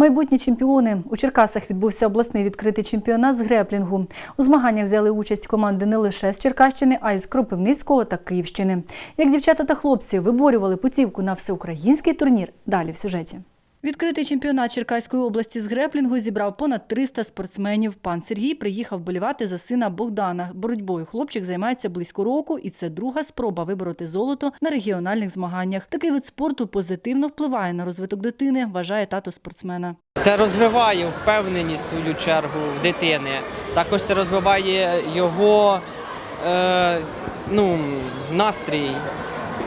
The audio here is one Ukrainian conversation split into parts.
Майбутні чемпіони у Черкасах відбувся обласний відкритий чемпіонат з греплінгу. У змаганнях взяли участь команди не лише з Черкащини, а й з Кропивницького та Київщини. Як дівчата та хлопці виборювали путівку на всеукраїнський турнір. Далі в сюжеті. Відкритий чемпіонат Черкаської області з греплінгу зібрав понад 300 спортсменів. Пан Сергій приїхав болівати за сина Богдана. Боротьбою хлопчик займається близько року, і це друга спроба вибороти золото на регіональних змаганнях. Такий вид спорту позитивно впливає на розвиток дитини, вважає тато спортсмена. Це розвиває впевненість свою чергу в дитини. Також це розвиває його е, ну, настрій,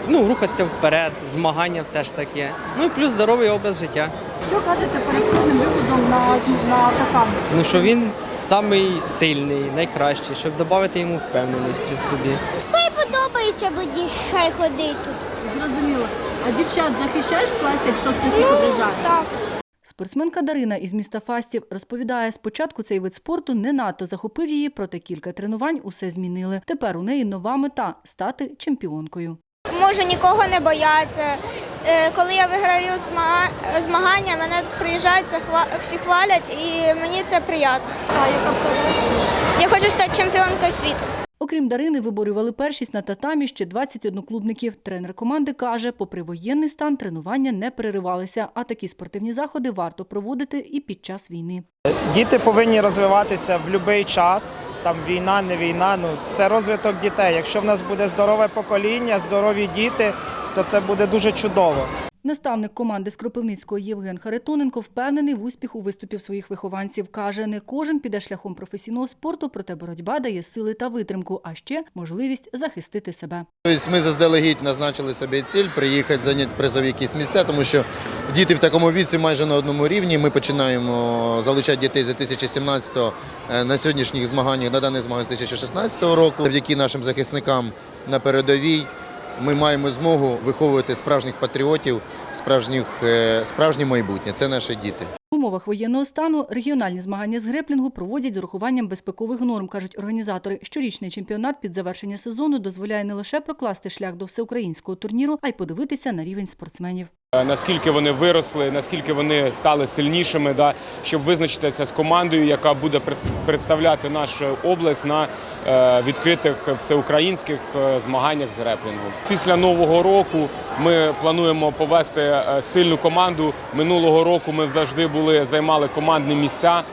ну, рухатися вперед, змагання все ж таки. Ну і плюс здоровий образ життя. Що кажете перед кожним виходом на, на татамі? Ну що він самий сильний, найкращий, щоб додати йому впевненості в собі. Хай подобається, буде хай ходить тут. Зрозуміло. А дівчат захищаєш в класі, якщо хтось їх ображає? Так. Спортсменка Дарина із міста Фастів розповідає, спочатку цей вид спорту не надто захопив її, проте кілька тренувань усе змінили. Тепер у неї нова мета стати чемпіонкою. Можу нікого не боятися. Е, Коли я виграю зма- змагання, мене приїжджають, всі хвалять і мені це приємно. Я хочу стати чемпіонкою світу. Окрім Дарини, виборювали першість на татамі ще 20 одноклубників. Тренер команди каже, попри воєнний стан, тренування не переривалися, а такі спортивні заходи варто проводити і під час війни. Діти повинні розвиватися в будь-який час. Там війна, не війна. Ну це розвиток дітей. Якщо в нас буде здорове покоління, здорові діти, то це буде дуже чудово. Наставник команди з Кропивницького Євген Харитоненко впевнений в успіху виступів своїх вихованців. Каже, не кожен піде шляхом професійного спорту, проте боротьба дає сили та витримку, а ще можливість захистити себе. Тобто ми заздалегідь назначили собі ціль приїхати зайняти призові якісь місця, тому що діти в такому віці майже на одному рівні. Ми починаємо залучати дітей з 2017 е, на сьогоднішніх змаганнях, на даних змаганнях з 2016 року. Завдяки нашим захисникам на передовій ми маємо змогу виховувати справжніх патріотів, справжніх, е, справжнє майбутнє. Це наші діти. В умовах воєнного стану регіональні змагання з греплінгу проводять з урахуванням безпекових норм, кажуть організатори. Щорічний чемпіонат під завершення сезону дозволяє не лише прокласти шлях до всеукраїнського турніру, а й подивитися на рівень спортсменів. Е, наскільки вони виросли, наскільки вони стали сильнішими, да, щоб визначитися з командою, яка буде представляти нашу область на е, відкритих всеукраїнських е, змаганнях з реплінгу. Після нового року ми плануємо повести сильну команду. Минулого року ми завжди були займали командні місця.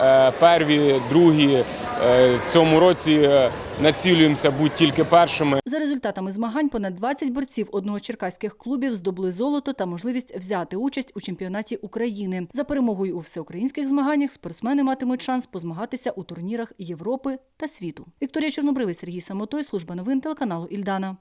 Е, Перві, другі Е, в цьому році е, націлюємося бути тільки першими. За результатами змагань понад 20 борців одного з черкаських клубів здобули золото та можливість взяти участь у чемпіонаті України. За перемогою у всеукраїнських змаганнях спортсмени матимуть шанс позмагатися у турнірах Європи та світу. Вікторія Чорнобривець, Сергій Самотой, служба новин телеканалу Ільдана.